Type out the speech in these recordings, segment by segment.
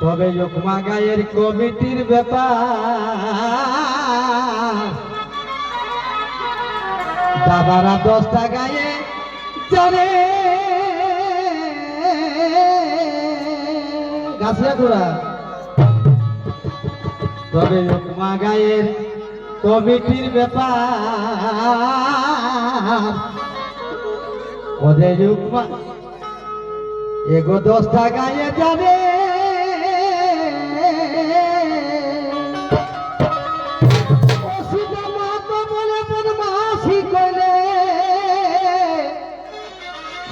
তবে লোকমা গায়ের কমিটির ব্যাপার। দাদারা দশটা গায়ে জানে। গাছিয়া ঘোড়া। তবে লোকমা গায়ের কমিটির ব্যাপার। ওদের লোকমা এগো দশটা গায়ে যাবে বদমাসি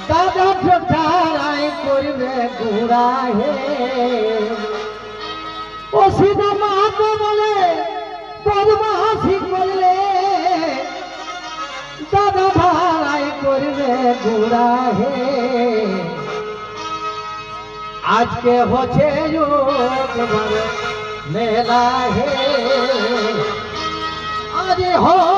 দাদা ঠোঁটারাই করবে গোড়া হে অসুবিধা মাতো বলে বদমাসি করলে দাদা ভাড়াই করবে গোড়া হে আজকে হচ্ছে মেলা হে আজ হচ্ছে